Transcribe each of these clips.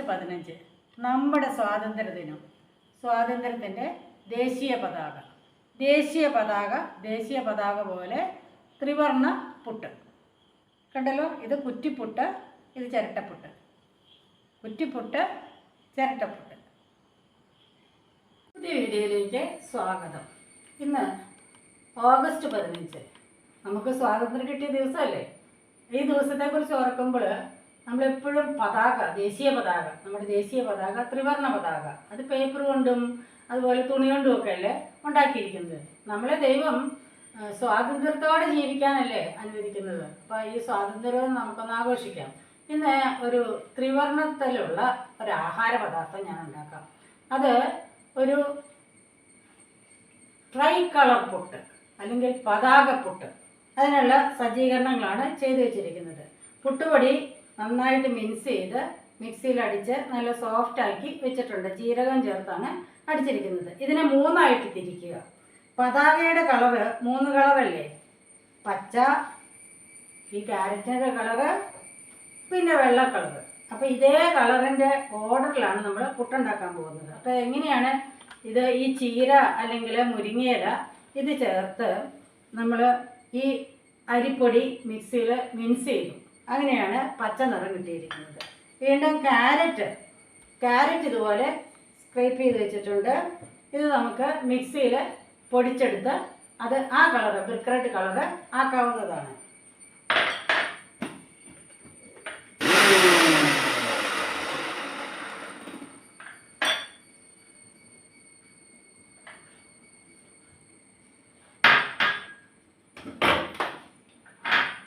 പതിനഞ്ച്. നമ്മുടെ സ്വാതന്ത്ര്യ ദിനം സ്വാതന്ത്ര്യത്തിന്റെ ദേശീയ പതാക. ദേശീയ പതാക ദേശീയ പതാക പോലെ ത്രിവർണ പുട്ട്. കണ്ടല്ലോ? ഇത് കുറ്റിപ്പുട്ട് ഇത് ചിരട്ടപ്പുട്ട്. കുറ്റിപ്പുട്ട് ചിരട്ടപ്പുട്ട്. പുതിയ വീഡിയോയിലേക്ക് സ്വാഗതം. ഇന്ന് ഓഗസ്റ്റ് പതിനഞ്ച്. നമുക്ക് സ്വാതന്ത്ര്യം കിട്ടിയ ദിവസമല്ലേ? ഈ ദിവസത്തെക്കുറിച്ച് ഓർക്കുമ്പോൾ നമ്മളെപ്പോഴും പതാക ദേശീയ പതാക നമ്മുടെ ദേശീയ പതാക ത്രിവർണ പതാക. അത് പേപ്പർ കൊണ്ടും അതുപോലെ തുണി കൊണ്ടും ഒക്കെ അല്ലേ ഉണ്ടാക്കിയിരിക്കുന്നത്. നമ്മളെ ദൈവം സ്വാതന്ത്ര്യത്തോടെ ജീവിക്കാനല്ലേ അനുവദിക്കുന്നത്. അപ്പോൾ ഈ സ്വാതന്ത്ര്യം നമുക്കൊന്ന് ആഘോഷിക്കാം. ഇന്ന് ഒരു ത്രിവർണത്തിലുള്ള ഒരു ആഹാര പദാർത്ഥം ഞാൻ ഉണ്ടാക്കാം. അത് ഒരു ട്രൈ കളർ പുട്ട് അല്ലെങ്കിൽ പതാക പുട്ട് അതിനുള്ള സജ്ജീകരണങ്ങളാണ് ചെയ്തു വെച്ചിരിക്കുന്നത്. പുട്ടുപൊടി നന്നായിട്ട് മിക്സ് ചെയ്ത് മിക്സിയിൽ അടിച്ച് നല്ല സോഫ്റ്റ് ആക്കി വെച്ചിട്ടുണ്ട്. ജീരകം ചേർത്താണ് അടിച്ചിരിക്കുന്നത്. ഇതിനെ മൂന്നായിട്ട് തിരിക്കുക. പതാകയുടെ കളറ് മൂന്ന് കളറല്ലേ പച്ച ഈ ക്യാരറ്റിന്റെ കളറ് പിന്നെ വെള്ള കളറ് അപ്പോൾ ഇതേ കളറിന്റെ ഓർഡറിലാണ് നമ്മൾ പുട്ടുണ്ടാക്കാൻ പോകുന്നത്. അപ്പോൾ എങ്ങനെയാണ് ഇത് ഈ ചീര അല്ലെങ്കിൽ മുരിങ്ങയില ഇത് ചേർത്ത് നമ്മൾ ഈ അരിപ്പൊടി മിക്സിയിൽ മിൻസ് ചെയ്തു അങ്ങനെയാണ് പച്ച നിറം കിട്ടിയിരിക്കുന്നത്. വീണ്ടും ക്യാരറ്റ് ക്യാരറ്റ് ഇതുപോലെ സ്ക്രൈപ്പ് ചെയ്ത് വെച്ചിട്ടുണ്ട്. ഇത് നമുക്ക് മിക്സിയിൽ പൊടിച്ചെടുത്ത് അത് ആ കളറ് ബ്രിക്ക് റെഡ് കളറ് ആക്കാവുന്നതാണ്.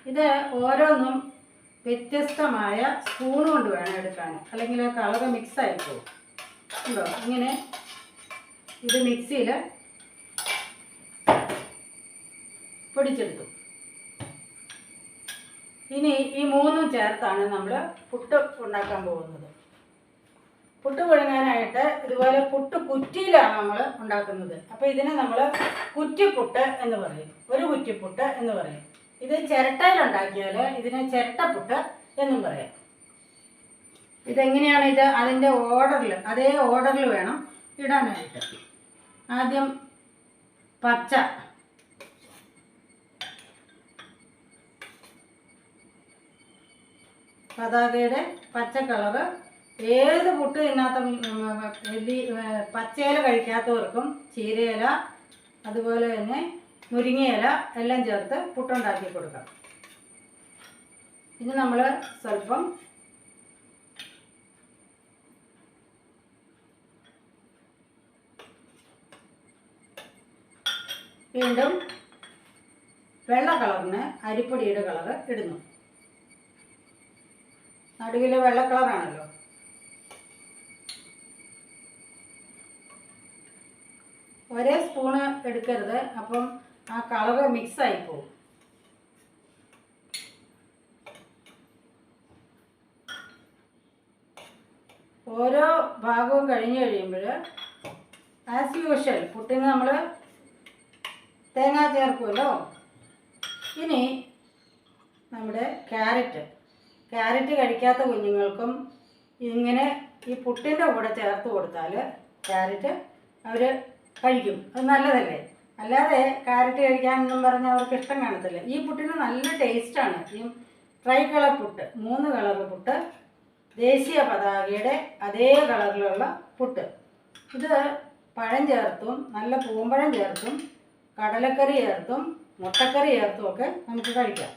ഇത് ഓരോന്നും വ്യത്യസ്തമായ സ്പൂൺ കൊണ്ട് വേണം എടുക്കാൻ അല്ലെങ്കിൽ ആ കളർ മിക്സ് ആയി പോകും ഉണ്ടോ ഇങ്ങനെ ഇത് മിക്സിയിൽ പൊടിച്ചെടുത്തു. ഇനി ഈ മൂന്നും ചേർത്താണ് നമ്മൾ പുട്ട് ഉണ്ടാക്കാൻ പോകുന്നത്. പുട്ട് പുഴുങ്ങാനായിട്ട് ഇതുപോലെ പുട്ട് കുറ്റിയിലാണ് നമ്മൾ ഉണ്ടാക്കുന്നത്. അപ്പോൾ ഇതിനെ നമ്മൾ കുറ്റിപ്പുട്ട് എന്ന് പറയും. ഒരു കുറ്റിപ്പുട്ട് എന്ന് പറയും. ഇത് ചിരട്ടയിൽ ഉണ്ടാക്കിയാൽ ഇതിനെ ചിരട്ടപ്പുട്ട് എന്നും പറയാം. ഇതെങ്ങനെയാണ് ഇത്? അതിന്റെ ഓർഡറിൽ അതേ ഓർഡറിൽ വേണം ഇടാനായിട്ട്. ആദ്യം പച്ച. പതാകയുടെ പച്ച കളറ്. ഏത് പുട്ട് തിന്നാത്ത പച്ചയില കഴിക്കാത്തവർക്കും ചീരയില അതുപോലെ തന്നെ മുരിങ്ങയില എല്ലാം ചേർത്ത് പുട്ടുണ്ടാക്കി കൊടുക്കാം. ഇനി നമ്മൾ സ്വല്പം വീണ്ടും വെള്ള കളറിന് അരിപ്പൊടിയുടെ കളർ ഇടുന്നു. നടുവിൽ വെള്ള കളറാണല്ലോ. ഒരേ സ്പൂണ് എടുക്കരുത്. അപ്പം ആ കളറ് ആയി പോകും ഓരോ ഭാഗവും കഴിഞ്ഞ് കഴിയുമ്പോൾ ആസ് യൂഷ്വൽ പുട്ടിന് നമ്മൾ തേങ്ങ ചേർക്കുമല്ലോ ഇനി നമ്മുടെ ക്യാരറ്റ്. ക്യാരറ്റ് കഴിക്കാത്ത കുഞ്ഞുങ്ങൾക്കും ഇങ്ങനെ ഈ പുട്ടിന്റെ കൂടെ ചേർത്ത് കൊടുത്താൽ ക്യാരറ്റ് അവർ കഴിക്കും. അത് നല്ലതല്ലേ? അല്ലാതെ കാരറ്റ് കഴിക്കാനെന്നും പറഞ്ഞ് അവർക്ക് ഇഷ്ടം കാണത്തില്ല. ഈ പുട്ടിന് നല്ല ടേസ്റ്റാണ് ഈ ട്രൈ കളർ പുട്ട് മൂന്ന് കളർ പുട്ട് ദേശീയ പതാകയുടെ അതേ കളറിലുള്ള പുട്ട്. ഇത് പഴം ചേർത്തും നല്ല പൂമ്പഴം ചേർത്തും കടലക്കറി ചേർത്തും മുട്ടക്കറി ചേർത്തും ഒക്കെ നമുക്ക് കഴിക്കാം.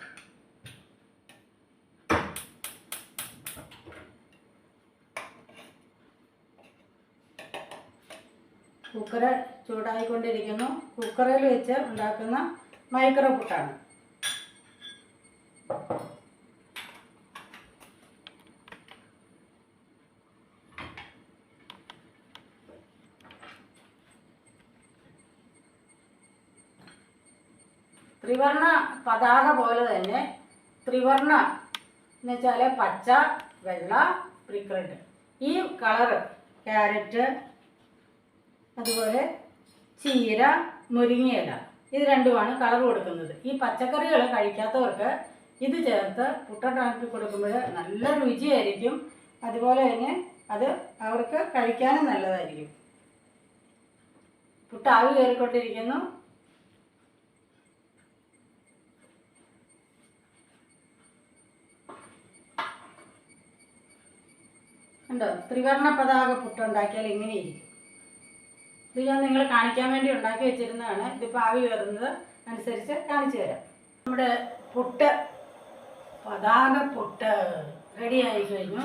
കുക്കറ് ചൂടായിക്കൊണ്ടിരിക്കുന്നു. കുക്കറിൽ വെച്ച് ഉണ്ടാക്കുന്ന മൈക്രോ പുട്ടാണ് ത്രിവർണ പതാക പോലെ തന്നെ ത്രിവർണ എന്ന് വെച്ചാൽ പച്ച വെള്ള പ്രിക്രണ്ട് ഈ കളറ് ക്യാരറ്റ് അതുപോലെ ചീര മുരിങ്ങയില ഇത് രണ്ടുമാണ് കളർ കൊടുക്കുന്നത്. ഈ പച്ചക്കറികൾ കഴിക്കാത്തവർക്ക് ഇത് ചേർത്ത് പുട്ടുണ്ടാക്കി കൊടുക്കുമ്പോൾ നല്ല രുചിയായിരിക്കും. അതുപോലെ തന്നെ അത് അവർക്ക് കഴിക്കാനും നല്ലതായിരിക്കും. പുട്ടാവി കയറിക്കൊണ്ടിരിക്കുന്നു. ഉണ്ടോ ത്രിവർണ പതാക പുട്ടുണ്ടാക്കിയാൽ ഇങ്ങനെ ഇരിക്കും. ഇത് ഞാൻ നിങ്ങൾ കാണിക്കാൻ വേണ്ടി ഉണ്ടാക്കി വെച്ചിരുന്നതാണ്. ഇതിപ്പോൾ ആവി കയറുന്നത് അനുസരിച്ച് കാണിച്ചു തരാം. നമ്മുടെ പുട്ട് പതാക പുട്ട് റെഡിയായി കഴിഞ്ഞു.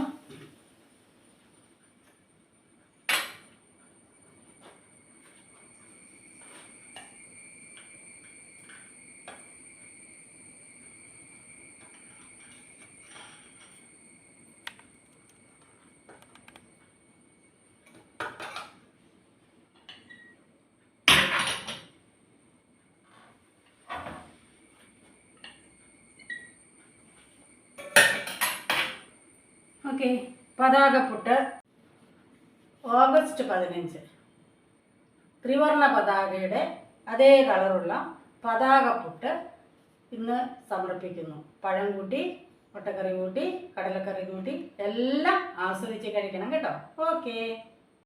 ഓക്കെ പതാക പുട്ട് ഓഗസ്റ്റ് പതിനഞ്ച്. ത്രിവർണ പതാകയുടെ അതേ കളറുള്ള പതാക പുട്ട് ഇന്ന് സമർപ്പിക്കുന്നു. പഴം കൂട്ടി മുട്ടക്കറി കൂട്ടി കടലക്കറി കൂട്ടി എല്ലാം ആസ്വദിച്ച് കഴിക്കണം കേട്ടോ. ഓക്കേ.